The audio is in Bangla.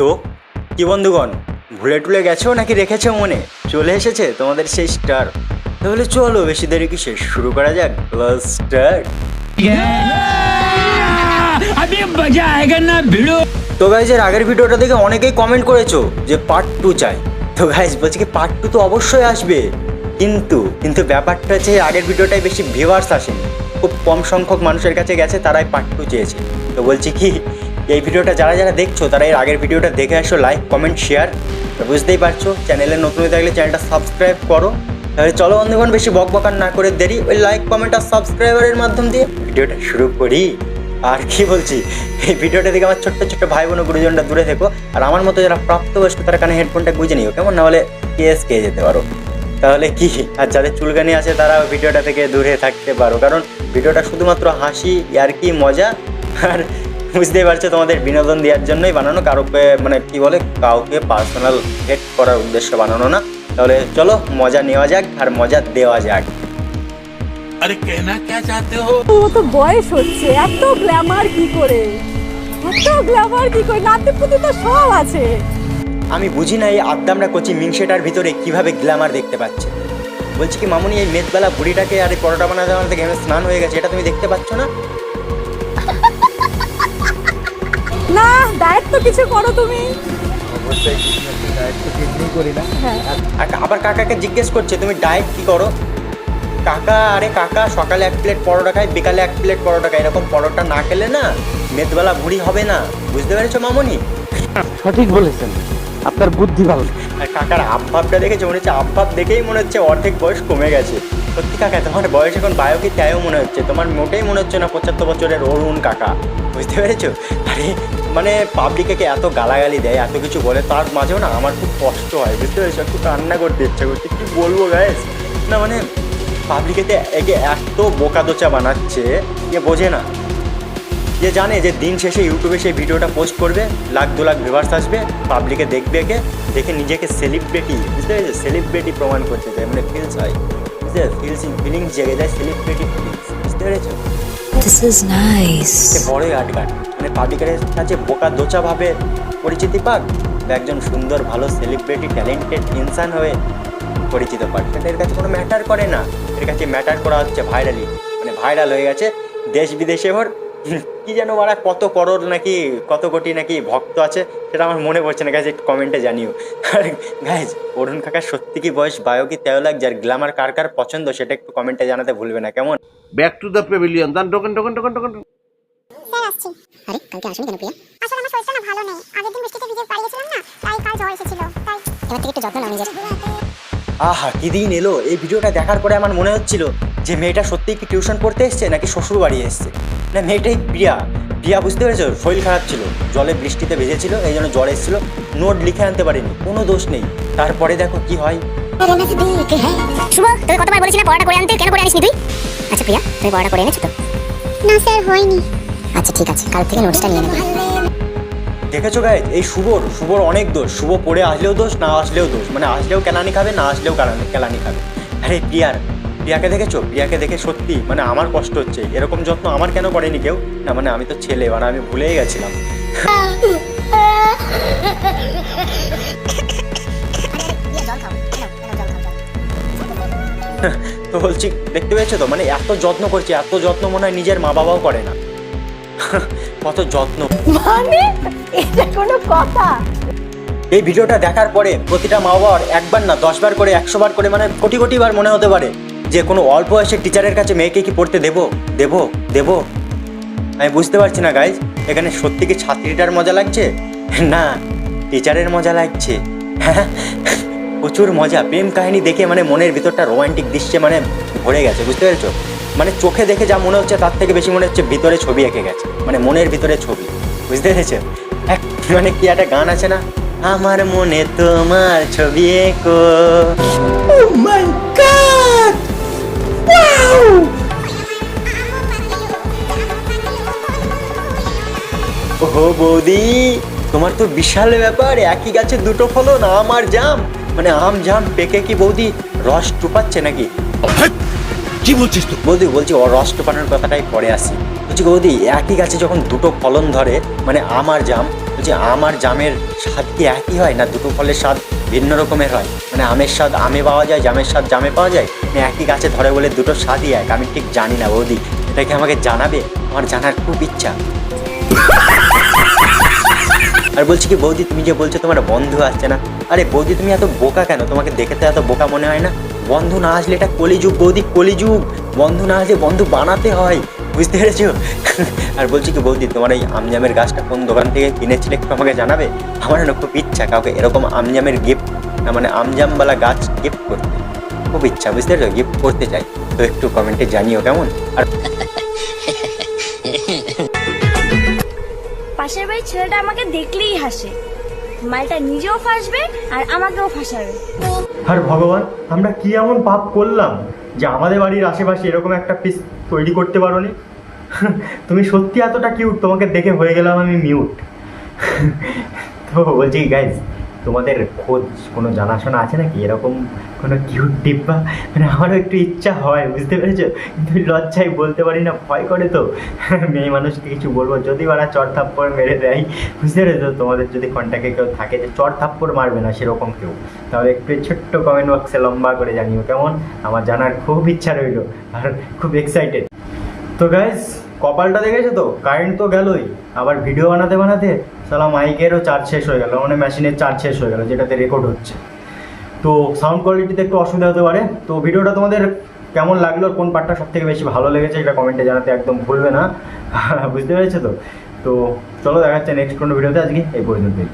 তো কি বন্ধুগণ ভুলে টুলে গেছো নাকি রেখেছো মনে? চলে এসেছে তোমাদের সেই স্টার। তাহলে চলো বেশি দেরি কি শেষ শুরু করা যাক স্টার। তো গাইজ এর আগের ভিডিওটা দেখে অনেকেই কমেন্ট করেছ যে পার্ট টু চাই। তো গাইজ বলছি কি পার্ট টু তো অবশ্যই আসবে। কিন্তু কিন্তু ব্যাপারটা হচ্ছে আগের ভিডিওটাই বেশি ভিউয়ার্স আসেনি। খুব কম সংখ্যক মানুষের কাছে গেছে তারাই পার্ট টু চেয়েছে। তো বলছি কি এই ভিডিওটা যারা যারা দেখছ, তারা এর আগের ভিডিওটা দেখে আসো লাইক কমেন্ট শেয়ার বুঝতেই পারছ, চ্যানেলে নতুন হয়ে থাকলে চ্যানেলটা সাবস্ক্রাইব করো। তাহলে চলো বন্ধুগণ, বেশি বক বকার না করে দেরি ওই লাইক কমেন্ট আর সাবস্ক্রাইবারের মাধ্যম দিয়ে ভিডিওটা শুরু করি। আর কি বলছি, এই ভিডিওটা দেখে আমার ছোট্ট ছোট্ট ভাই বোন গুরুজনটা দূরে থেকো। আর আমার মতো যারা প্রাপ্তবয়স্ক, তারা কানে হেডফোনটা গুঁজে নিও, কেমন? না হলে কেস খেয়ে যেতে পারো। তাহলে কি? আর যাদের চুলকানি আছে, তারা ভিডিওটা থেকে দূরে থাকতে পারো। কারণ ভিডিওটা শুধুমাত্র হাসি আর কি মজা আর বুঝতেই পারছ তোমাদের বিনোদন দেওয়ার জন্যই বানানো কারোকে মানে কি বলে কাউকে পার্সোনাল হেট করার উদ্দেশ্য বানানো না। তাহলে চলো মজা নেওয়া যাক আর মজা দেওয়া যাক। আরে কেনা কে চাতে হো? ও তো বয়স হচ্ছে এত গ্ল্যামার কি করে? এত গ্ল্যামার কি করে? নাতি পুতি তো সব আছে। আমি বুঝি না এই আদ্দামরা কচি মিংসেটার ভিতরে কীভাবে গ্ল্যামার দেখতে পাচ্ছে। বলছি কি মামুনি এই মেদবেলা বুড়িটাকে আর এই পরোটা বানাতে দেওয়ার থেকে স্নান হয়ে গেছে এটা তুমি দেখতে পাচ্ছ না? না ডায়েট তো কিছু করো তুমি। হ্যাঁ। আর আবার কাকাকে জিজ্ঞেস করছে তুমি ডায়েট কি করো? কাকা আরে কাকা সকালে এক প্লেট পরোটা খাই বিকালে এক প্লেট পরোটা খাই। এরকম পরোটা না খেলে না মেদবেলা বুড়ি হবে না। বুঝতে পেরেছ মামুনি? সঠিক বলেছেন। আপনার বুদ্ধি ভালো। আর কাকার আবভাবটা দেখেছে? মনে হচ্ছে আবভাব দেখেই মনে হচ্ছে অর্ধেক বয়স কমে গেছে। সত্যি কাকা তোমার বয়স এখন বায়োকে তাইও মনে হচ্ছে। তোমার মোটেই মনে হচ্ছে না পঁচাত্তর বছরের অরুণ কাকা। বুঝতে পেরেছ? আরে মানে পাবলিকে এত গালাগালি দেয় এত কিছু বলে তার মাঝেও না আমার খুব কষ্ট হয় বুঝতে পেরেছ? একটু কান্না করতে ইচ্ছা করছে কি বলব গাইস না মানে পাবলিকেতে একে এত বোকা দোচা বানাচ্ছে যে বোঝে না। যে জানে যে দিন শেষে ইউটিউবে সেই ভিডিওটা পোস্ট করবে লাখ দু লাখ ভিউয়ার্স আসবে পাবলিকে দেখবে একে দেখে নিজেকে সেলিব্রিটি বুঝতে পেরেছ? সেলিব্রিটি প্রমাণ করতে চায় মানে ফিলস হয়। বুঝতে ফিলস ইন ফিলিংস জেগে যায় সেলিব্রিটি ফিলিংস বুঝতে পেরেছ? বড়ই আটগাট মানে পাবলিকের কাছে বোকা দোচাভাবে পরিচিতি পাক বা একজন সুন্দর, ভালো সেলিব্রিটি ট্যালেন্টেড ইনসান হয়ে পরিচিত পাক। সেটা এর কাছে কোনো ম্যাটার করে না। এর কাছে ম্যাটার করা হচ্ছে ভাইরালি মানে ভাইরাল হয়ে গেছে দেশ বিদেশে ওর কি যেন ওরা কত করোড় নাকি, কত কোটি নাকি ভক্ত আছে, সেটা আমার মনে পড়ছে না। গাইজ একটু কমেন্টে জানিও। আর গাইজ অরুণ কাকার সত্যি কি বয়স? বায়ো কি তেরো লাখ? যার গ্ল্যামার কার কার পছন্দ? সেটা একটু কমেন্টে জানাতে ভুলবে না। কেমন? ব্যাক টু দ্য পেভিলিয়ন দান টোকেন টোকেন টোকেন টোকেন আসছি। আরে কালকে আসুন কেন প্রিয়া? আসলে আমার শরীরটা না ভালো নেই। আগের দিন বৃষ্টিতে ভিজে পালিয়েছিলাম না তাই কাল জ্বর এসেছিল তাই। এবার থেকে একটু যত্ন নাও নিজের। আহা কি দিন এলো। এই ভিডিওটা দেখার পরে আমার মনে হচ্ছিল যে মেয়েটা সত্যিই কি টিউশন পড়তে এসছে নাকি শ্বশুর বাড়ি এসছে। না মেয়েটাই প্রিয়া। প্রিয়া বুঝতে পেরেছ? শরীর খারাপ ছিল। জলে বৃষ্টিতে ভেজেছিল এই জন্য জ্বর এসেছিল। নোট লিখে আনতে পারিনি কোনো দোষ নেই। তারপরে দেখো কি হয়। শুভ তোকে কতবার বলেছি না পড়াটা করে আনতে? কেন করে আনিসনি তুই? আচ্ছা প্রিয়া তুমি পড়াটা করে এনেছো তো? না স্যার হয়নি। আচ্ছা ঠিক আছে, কাল থেকে নোটসটা নিয়ে নেবে। দেখেছ গাই এই শুভর শুভর অনেক দোষ। শুভ পড়ে আসলেও দোষ, না আসলেও দোষ। মানে আসলেও কেলানি খাবে, না আসলেও কেলানি কেলানি খাবে। আরে প্রিয়ার, প্রিয়াকে দেখেছ? প্রিয়াকে দেখে সত্যি মানে আমার কষ্ট হচ্ছে। এরকম যত্ন আমার কেন করেনি কেউ? না মানে আমি তো ছেলে মানে আমি ভুলেই গেছিলাম। তো বলছি, দেখতে পেয়েছ তো? মানে এত যত্ন করছে, এত যত্ন মনে হয় নিজের মা বাবাও করে না। কত যত্ন। মানে? এটা কোনো কথা? এই ভিডিওটা দেখার পরে প্রতিটা মা বাবার একবার না দশবার করে একশো বার করে মানে কোটি কোটি বার মনে হতে পারে যে কোনো অল্প বয়সের টিচারের কাছে মেয়েকে কি পড়তে দেবো? দেবো? দেবো? আমি বুঝতে পারছি না গাইজ এখানে সত্যি কি ছাত্রীটার মজা লাগছে? না টিচারের মজা লাগছে। হ্যাঁ প্রচুর মজা প্রেম কাহিনী দেখে মানে মনের ভিতরটা রোমান্টিক দৃশ্যে মানে ভরে গেছে বুঝতে পেরেছ? মানে চোখে দেখে যা মনে হচ্ছে তার থেকে বেশি মনে হচ্ছে ভিতরে ছবি এঁকে গেছে। মানে মনের ভিতরে ছবি। বুঝতে পেরেছ? এক মানে কি একটা গান আছে না? আমার মনে তোমার ছবি এঁকো। ওহো বৌদি তোমার তো বিশাল ব্যাপার। একই গাছে দুটো ফলন আম আর জাম। মানে আম জাম পেকে কি বৌদি রস টুপাচ্ছে নাকি? কি বলছিস তুই? বৌদি বলছি ও রস টুপানোর কথাটাই পরে আসি। বলছি বৌদি একই গাছে যখন দুটো ফলন ধরে মানে আমার জাম বলছি আমার জামের স্বাদ কি একই হয় না দুটো ফলের স্বাদ ভিন্ন রকমের হয়? মানে আমের স্বাদ আমে পাওয়া যায় জামের স্বাদ জামে পাওয়া যায়? না একই গাছে ধরে বলে দুটো স্বাদই এক? আমি ঠিক জানি না বৌদি। এটা কি আমাকে জানাবে? আমার জানার খুব ইচ্ছা। আর বলছি কি বৌদি তুমি যে বলছো তোমার বন্ধু আসছে না। আরে বৌদি তুমি এত বোকা কেন? তোমাকে দেখে তো এত বোকা মনে হয় না? বন্ধু না আসলে এটা কলিযুগ, বৌদি কলিযুগ। বন্ধু না আসলে বন্ধু বানাতে হয়, বুঝতে পেরেছ? আর বলছি কি বৌদি, তোমার এই আমজামের গাছটা কোন দোকান থেকে কিনেছিলে একটু আমাকে জানাবে? আমার না খুব ইচ্ছা, কাউকে এরকম আমজামের গিফট না মানে আমজামওয়ালা গাছ গিফট করতে। খুব ইচ্ছা, বুঝতে পেরেছ? গিফট করতে চাই। তো একটু কমেন্টে জানিও কেমন? আর পাশের বাড়ির ছেলেটা আমাকে দেখলেই হাসে। মালটা নিজেও ফাঁসবে আর আমাকেও ফাঁসাবে। আর ভগবান, আমরা কি এমন পাপ করলাম যে আমাদের বাড়ির আশেপাশে এরকম একটা পিস তৈরি করতে পারো নি তুমি সত্যি এতটা কিউট তোমাকে দেখে হয়ে গেলাম আমি মিউট তো বলছি গাইজ তোমাদের খোঁজ, কোনো জানাশোনা আছে নাকি? এরকম কোনো কিউট ডিব্বা মানে আমারও একটু ইচ্ছা হয়, বুঝতে পেরেছ? কিন্তু লজ্জায় বলতে পারি না, ভয় করে তো। মেয়ে মানুষকে কিছু বলব, যদি ওরা চর থাপ্পড় মেরে দেয়, বুঝতে পেরেছ? তোমাদের যদি কন্ট্যাক্টে কেউ থাকে যে চর থাপ্পড় মারবে না সেরকম কেউ, তাহলে একটু ছোট্ট কমেন্ট বক্সে লম্বা করে জানিও, কেমন? আমার জানার খুব ইচ্ছা রইল, আর খুব এক্সাইটেড তো গাইজ কপালটা দেখেছ তো? কারেন্ট তো গেলই, আবার ভিডিও বানাতে বানাতে, সালা মাইকেরও চার্জ শেষ হয়ে গেল মানে মেশিনের চার্জ শেষ হয়ে গেল, যেটাতে রেকর্ড হচ্ছে। তো সাউন্ড কোয়ালিটিতে একটু অসুবিধা হতে পারে। তো ভিডিওটা তোমাদের কেমন লাগল, কোন পার্টটা সব থেকে বেশি ভালো লেগেছে এটা কমেন্টে জানাতে একদম ভুলবে না। বুঝতে পেরেছ তো? তো চলো দেখা যাচ্ছে নেক্সট কোনো ভিডিওতে আজকে এই পর্যন্তই।